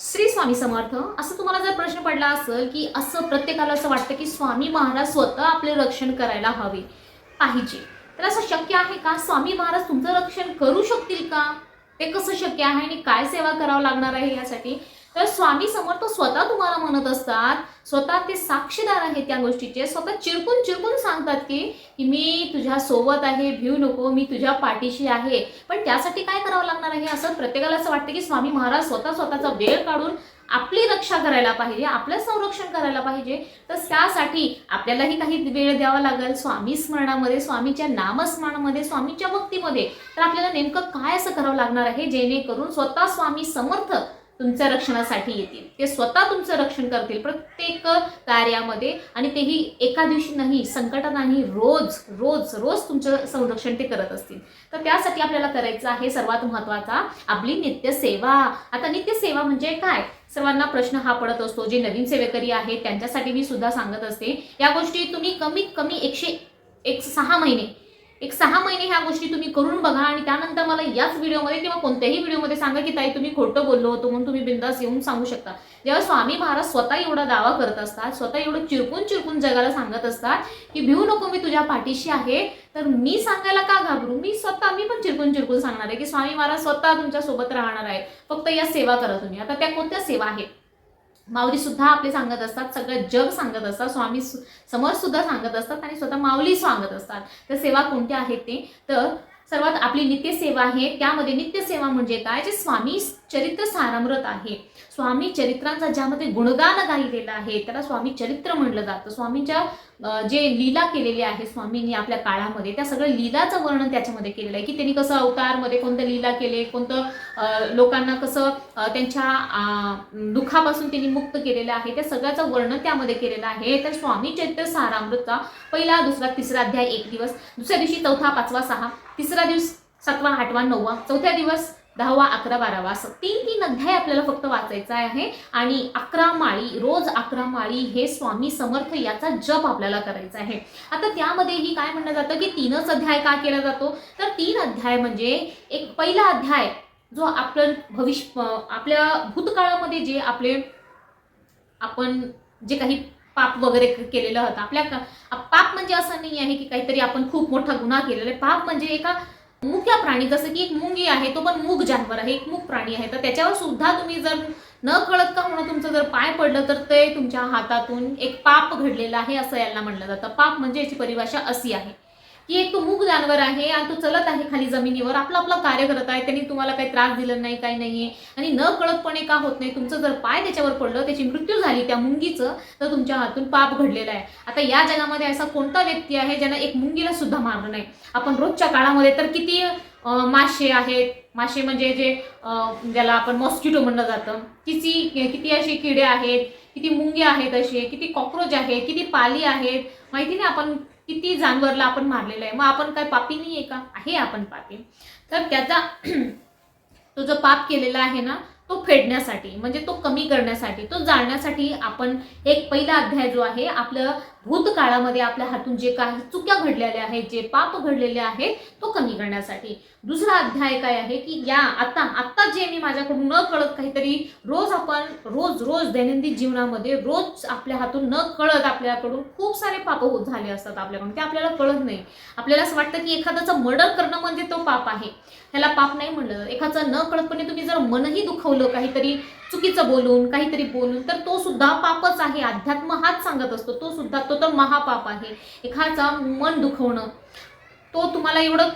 श्री स्वामी समर्थ असं तुम्हाला जर प्रश्न पडला असेल की असं प्रत्येकाला असं वाटतं की स्वामी महाराज स्वतः आपले रक्षण करायला हवे पाहिजे. तर असं शक्य आहे का? स्वामी महाराज तुमचं रक्षण करू शकतील का? ते कसं शक्य आहे आणि काय सेवा करावं लागणार आहे यासाठी? तर स्वामी समर्थ स्वतः तुम्हाला म्हणत असतात स्वतः ते साक्षीदार आहेत त्या गोष्टीचे. स्वतः चिरकून चिरकून सांगतात की की मी तुझ्या सोबत आहे भिऊ नको मी तुझ्या पाठीशी आहे. पण त्यासाठी काय करावं लागणार आहे? असं प्रत्येकाला असं वाटतं की स्वामी महाराज स्वतः स्वतःचा वेळ काढून आपली रक्षा करायला पाहिजे आपलं संरक्षण करायला पाहिजे. तर त्यासाठी आपल्यालाही काही वेळ द्यावा लागेल. स्वामी स्मरणामध्ये स्वामीच्या नामस्मरणामध्ये स्वामीच्या भक्तीमध्ये. तर आपल्याला नेमकं काय असं करावं लागणार आहे? जेणेकरून स्वतः स्वामी समर्थ तुमच्या रक्षणासाठी येतील. ते स्वतः तुमचं रक्षण करतील प्रत्येक कार्यामध्ये आणि तेही एका दिवशी नाही संकटात नाही रोज रोज रोज तुमचं संरक्षण ते करत असतील. तर त्यासाठी आपल्याला करायचं आहे सर्वात महत्त्वाचा आपली नित्यसेवा आता नित्यसेवा म्हणजे काय? सर्वांना प्रश्न हा पडत असतो जे नवीन सेवेकरी आहेत त्यांच्यासाठी मी सुद्धा सांगत असते या गोष्टी तुम्ही कमीत कमी एकशे एक सहा महिने एक सहा महिने ह्या गोष्टी तुम्ही करून बघा आणि त्यानंतर मला याच व्हिडिओमध्ये किंवा कोणत्याही व्हिडिओमध्ये सांगा की ताई तुम्ही खोटं बोललो होतो म्हणून तुम्ही बिंदास येऊन सांगू शकता. जेव्हा स्वामी महाराज स्वतः एवढा दावा करत असतात स्वतः एवढं चिरकून चिरकून जगाला सांगत असतात की भिऊ नको मी तुझ्या पाठीशी आहे. तर मी सांगायला का घाबरू? मी स्वतः मी पण चिरकून चिरकून सांगणार आहे की स्वामी महाराज स्वतः तुमच्यासोबत राहणार आहे. फक्त या सेवा करा तुम्ही. आता त्या कोणत्या सेवा आहेत? माऊली सुद्धा आपले सांगत असतात सगळं जग सांगत असतात स्वामी समोर सुद्धा सांगत असतात आणि स्वतः माऊली सांगत असतात. तर सेवा कोणत्या आहेत ते? तर सर्वात आपली नित्यसेवा आहे. त्यामध्ये नित्यसेवा म्हणजे काय? जे स्वामी चरित्र सारामृत आहे. स्वामी चरित्रांचा ज्यामध्ये गुणगान गायलेलं आहे त्याला स्वामी चरित्र म्हणलं जातं. स्वामींच्या जे लीला केलेली आहे स्वामींनी आपल्या काळामध्ये त्या सगळ्या लीलाचं वर्णन त्याच्यामध्ये केलेलं आहे. की त्यांनी कसं अवतारमध्ये कोणतं लीला केले कोणतं लोकांना कसं त्यांच्या दुःखापासून त्यांनी मुक्त केलेलं आहे त्या सगळ्याचं वर्णन त्यामध्ये केलेलं आहे. तर स्वामी चरित्र सारामृतचा पहिला दुसरा तिसरा अध्याय एक दिवस. दुसऱ्या दिवशी चौथा पाचवा सहा. तिसरा दिवस सातवा आठवा नववा चौथ्या दिवस दहावा अकरा बारावा. असं तीन तीन अध्याय आपल्याला फक्त वाचायचा आहे. आणि अकरा माळी रोज अकरा माळी हे स्वामी समर्थ याचा जप आपल्याला करायचा आहे. आता त्यामध्येही काय म्हणलं जातं की तीनच अध्याय का केला जातो? तर तीन अध्याय म्हणजे एक पहिला अध्याय जो आपलं भविष्य आपल्या भूतकाळामध्ये जे आपले आपण जे काही पाप वगैरे केलेलं होतं आपल्या का- पाप म्हणजे असं नाही आहे की काहीतरी आपण खूप मोठा गुन्हा केलेला आहे. पाप म्हणजे एका मुख्य प्राणी जसं की एक मुंगी आहे तो पण मूग जानवर आहे एक मूग प्राणी आहे. तर त्याच्यावर सुद्धा तुम्ही जर न कळत का म्हणून तुमचं जर पाय पडलं तर ते तुमच्या हातातून एक पाप घडलेलं आहे असं याला म्हणलं जातं. पाप म्हणजे याची परिभाषा अशी आहे. की एक तो मूग जानवर आहे आणि तो चलत आहे खाली जमिनीवर आपलं आपलं कार्य करत आहे त्यांनी तुम्हाला काही त्रास दिला नाही काही नाहीये. आणि न कळतपणे का होत नाही तुमचं जर पाय त्याच्यावर पडलं त्याची मृत्यू झाली त्या मुंगीचं तर तुमच्या हातून पाप घडलेलं आहे. आता या जगामध्ये असा कोणता व्यक्ती आहे ज्यानं एक मुंगीला सुद्धा मारलं नाही? आपण रोजच्या काळामध्ये तर किती मासे आहेत. मासे म्हणजे जे ज्याला आपण मॉस्किटो म्हणलं जातं. किती किती असे किडे आहेत किती मुंगे आहेत असे किती कॉक्रोच आहेत किती पाली आहेत माहिती नाही आपण किती जानवरला आपण मारलेलं आहे? मग आपण काय पापी नाही आहे का? आहे आपण पापी. तर त्याचा तो जो पाप केलेला आहे ना तो फेडण्यासाठी म्हणजे तो कमी करण्यासाठी तो जाणण्यासाठी आपण एक पहिला अध्याय जो आहे आपलं भूतकाळामध्ये आपल्या हातून जे काही चुक्या घडलेल्या आहेत जे पाप घडलेले आहेत तो कमी करण्यासाठी. दुसरा अध्याय काय आहे की या आता आत्ता जे मी माझ्याकडून न कळत काहीतरी रोज आपण रोज रोज दैनंदिन जीवनामध्ये रोज आपल्या हातून न कळत आपल्याकडून खूप सारे पाप होत झाले असतात आपल्याकडून. ते आपल्याला कळत नाही. आपल्याला असं वाटतं की एखाद्याचं मर्डर करणं म्हणजे तो पाप आहे. ह्याला पाप नाही म्हणलं. एखादं न कळतपणे तुम्ही जर मनही दुखवलं काहीतरी चुकीचं बोलून काहीतरी बोलून तर तो सुद्धा पापच आहे. अध्यात्म हाच सांगत असतो. तो सुद्धा तो तर महापाप आहे. एखादा मन दुखवणं तो तुम्हाला एवढं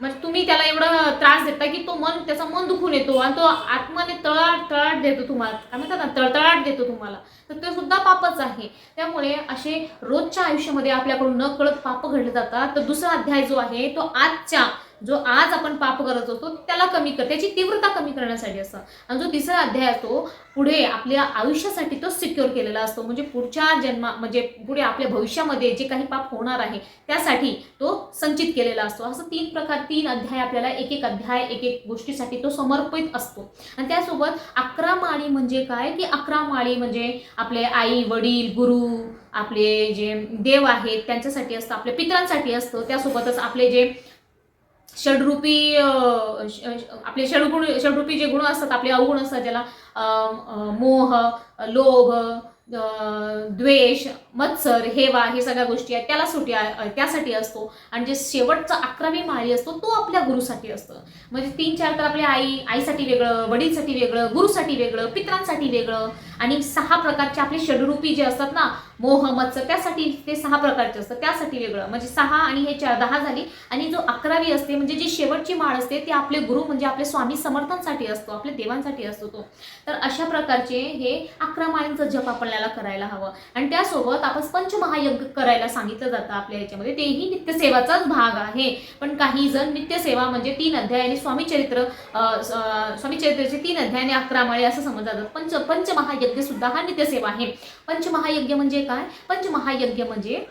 म्हणजे तुम्ही त्याला एवढा त्रास देता की तो मन त्याचा मन दुखून येतो आणि तो आत्माने तळाट तळाट देतो तुम्हाला. काय म्हणतात ना तळतळाट देतो तुम्हाला. तर ते सुद्धा पापच आहे. त्यामुळे असे रोजच्या आयुष्यामध्ये आपल्याकडून न कळत पाप घडले जातात. तर दुसरा अध्याय जो आहे तो आजच्या जो आज आपण पाप करत असतो त्याला कमी कर त्याची तीव्रता कमी करण्यासाठी असतं आणि जो तिसरा अध्याय असतो पुढे आपल्या आयुष्यासाठी तो सिक्युअर केलेला असतो. म्हणजे पुढच्या जन्मा म्हणजे पुढे आपल्या भविष्यामध्ये जे काही पाप होणार आहे त्यासाठी तो संचित केलेला असतो. असं तीन प्रकार तीन अध्याय आपल्याला एक एक अध्याय एक एक गोष्टीसाठी तो समर्पित असतो. आणि त्यासोबत अकरा माळी म्हणजे काय? की अकरा माळी म्हणजे आपले आई वडील गुरु आपले जे देव आहेत त्यांच्यासाठी असतं आपल्या पितरांसाठी असतं. त्यासोबतच आपले जे षडरूपी आपले षडगुण षडरूपी जे गुण असतात आपले अवगुण असतात ज्याला मोह लोभ द्वेष मत्सर हेवा हे सगळ्या गोष्टी आहेत त्याला सुटी त्यासाठी असतो. आणि जे शेवटचा अकरावी माळी असतो तो आपल्या गुरुसाठी असतो. म्हणजे तीन चार तर आपल्या आई आईसाठी वेगळं वडीलसाठी वेगळं गुरुसाठी वेगळं पित्रांसाठी वेगळं आणि सहा प्रकारचे आपले षडरूपी जे असतात ना मोह मत्सर त्यासाठी ते सहा प्रकारचे असतात. त्यासाठी वेगळं. म्हणजे सहा आणि हे चार दहा झाली. आणि जो अकरावी असते म्हणजे जी शेवटची माळ असते ते आपले गुरु म्हणजे आपले स्वामी समर्थांसाठी असतो आपल्या देवांसाठी असतो तो. तर अशा प्रकारचे हे अकरा माळींचं जप आपल्याला करायला हवं. आणि त्यासोबत आपण पंचमहायज्ञ करायला सांगितलं जातं आपल्या ह्याच्यामध्ये तेही नित्यसेवाचाच भाग आहे. पण काही जण नित्यसेवा म्हणजे तीन अध्याय आणि स्वामी चरित्र स्वामी चरित्राचे तीन अध्याय आणि अकरा माळे असं समजलं जातं पंच पंचमहायज्ञ सुद्धा हा नित्यसेवा आहे. पंचमहायज्ञ म्हणजे काय? पंचमहायज्ञ म्हणजे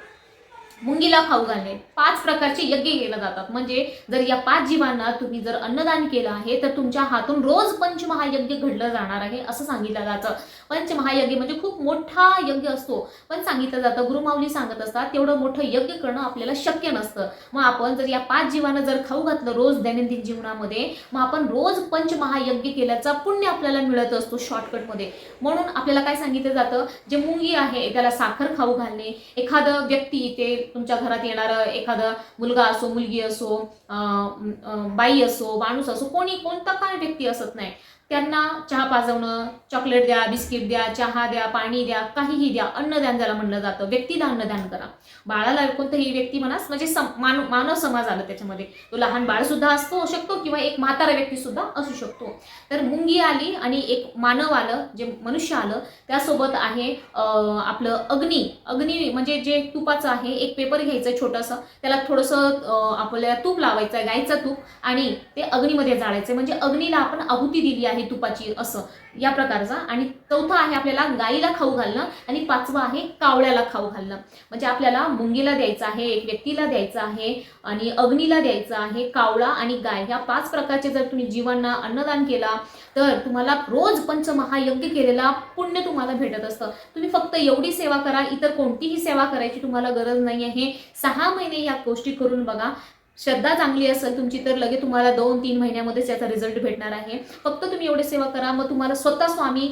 मुंगीला खाऊ घालणे. पाच प्रकारचे यज्ञ केले जातात. म्हणजे जर या पाच जीवांना तुम्ही जर अन्नदान केलं आहे तर तुमच्या हातून रोज पंचमहायज्ञ घडलं जाणार आहे असं सांगितलं जातं. पंचमहायज्ञ म्हणजे खूप मोठा यज्ञ असतो. पण सांगितलं जातं गुरुमाऊली सांगत असतात तेवढं मोठं यज्ञ करणं आपल्याला शक्य नसतं. मग आपण जर या पाच जीवांना जर खाऊ घातलं रोज दैनंदिन जीवनामध्ये मग आपण रोज पंचमहायज्ञ केल्याचा पुण्य आपल्याला मिळत असतो शॉर्टकटमध्ये. म्हणून आपल्याला काय सांगितलं जातं? जे मुंगी आहे त्याला साखर खाऊ घालणे. एखादं व्यक्ती ते तुमच्या घरात येणारं एखादं मुलगा असो मुलगी असो अं, बाई असो माणूस असो कोणी कोणता काय व्यक्ती असत नाही. त्यांना चहा पाजवणं चॉकलेट द्या बिस्किट द्या चहा द्या पाणी द्या काहीही द्या अन्नदान ज्याला म्हणलं जातं. व्यक्तीला अन्नदान करा. बाळाला कोणतंही व्यक्ती म्हणास म्हणजे सम मान मानव समाज आला त्याच्यामध्ये. तो लहान बाळ सुद्धा असतो शकतो किंवा एक म्हातारा व्यक्ती सुद्धा असू शकतो. तर मुंगी आली आणि एक मानव आलं जे मनुष्य आलं त्यासोबत आहे आपलं अग्नी. अग्नी म्हणजे जे तुपाचं आहे एक पेपर घ्यायचं छोटंसं. त्याला थोडंसं आपल्याला तूप लावायचं आहे गाईचं तूप. आणि ते अग्नीमध्ये जाळायचं म्हणजे अग्नीला आपण आहुती दिली आहे. तुपाची असं. या प्रकारचा. आणि चौथा आहे आपल्याला गाईला खाऊ घालणं आणि पाचवा आहे कावळ्याला खाऊ घालणं. म्हणजे आपल्याला मुंगीला द्यायचं आहे एक व्यक्तीला द्यायचं आहे आणि अग्नीला द्यायचं आहे कावळा आणि गाय. ह्या पाच प्रकारचे जर तुम्ही जीवांना अन्नदान केला तर तुम्हाला रोज पंचमहायज्ञ केलेला पुण्य तुम्हाला भेटत असतं. तुम्ही फक्त एवढी सेवा करा इतर कोणतीही सेवा करायची तुम्हाला गरज नाही आहे सहा महिने या गोष्टी करून बघा. श्रद्धा चांगली असेल तुमची तर लगेच तुम्हाला दोन तीन महिन्यामध्येच याचा रिझल्ट भेटणार आहे. फक्त तुम्ही एवढे सेवा करा मग तुम्हाला स्वतः स्वामी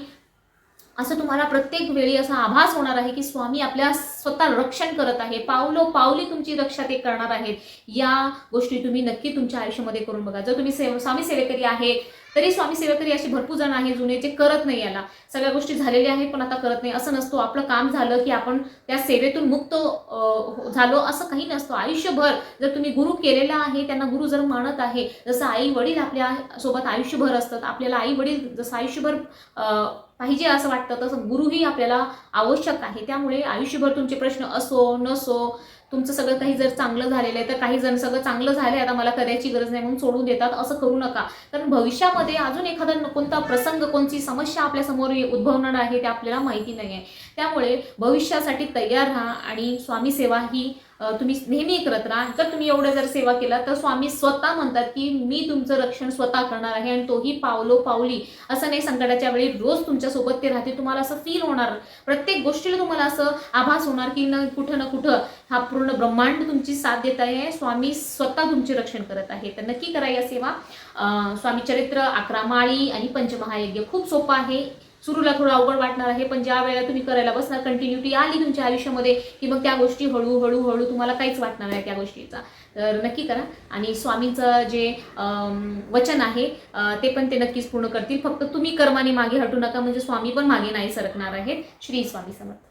असं तुम्हाला प्रत्येक वेळी असा आभास होणार आहे की स्वामी आपल्या स्वतः रक्षण करत आहे. पावलो पावली तुमची रक्षा ते करणार आहेत. या गोष्टी तुम्ही नक्की तुमच्या आयुष्यामध्ये करून बघा. जर तुम्ही सेव स्वामी सेवेकरी आहे तरी स्वामी सेवेकरी असे भरपूर जण आहे जुने जे करत नाही याला. सगळ्या गोष्टी झालेल्या आहेत पण आता करत नाही. असं नसतो. आपलं काम झालं की आपण त्या सेवेतून मुक्त हो, झालो असं काही नसतं. आयुष्यभर जर तुम्ही गुरु केलेला आहे त्यांना गुरु जर मानत आहे जसं आई वडील आपल्यासोबत आयुष्यभर असतात. आपल्याला आई वडील जसं आयुष्यभर पाहिजे असं वाटतं तसं गुरुही आपल्याला आवश्यक आहे. त्यामुळे आयुष्यभर तुमचे प्रश्न असो नसो तुमचं सगळं काही जर चांगलं झालेलं आहे तर काही जण सगळं चांगलं झालं आहे आता मला करायची गरज नाही म्हणून सोडून देतात असं करू नका. कारण भविष्यामध्ये अजून एखादा कोणता प्रसंग कोणती समस्या आपल्यासमोर उद्भवणार आहे ते आपल्याला माहिती नाही आहे त्यामुळे भविष्यासाठी तयार राहा आणि स्वामी सेवा ही तुम्ही नेहमी करत राहा. जर तुम्ही एवढं जर सेवा केला तर स्वामी स्वतः म्हणतात की मी तुमचं रक्षण स्वतः करणार आहे आणि तोही पावलो पावली. असं नाही संकटाच्या वेळी रोज तुमच्यासोबत ते राहते तुम्हाला असं फील होणार. प्रत्येक गोष्टीला तुम्हाला असं आभास होणार की न कुठं ना कुठं हा पूर्ण ब्रह्मांड तुमची साथ देत आहे. स्वामी स्वतः तुमचे रक्षण करत आहे. तर नक्की करा या सेवा. स्वामी चरित्र अकरा माळी आणि पंचमहायज्ञ. खूप सोपं आहे. सुरूला थोडं अवघड वाटणार आहे पण ज्या वेळेला तुम्ही करायला बसणार कंटिन्युटी आली तुमच्या आयुष्यामध्ये की मग त्या गोष्टी हळूहळू हळू तुम्हाला काहीच वाटणार नाही त्या गोष्टीचा. तर नक्की करा. आणि स्वामींचं जे वचन आहे ते पण ते नक्कीच पूर्ण करतील. फक्त तुम्ही कर्माने मागे हटू नका म्हणजे स्वामी पण मागे नाही सरकणार आहेत. श्री स्वामी समर्थ.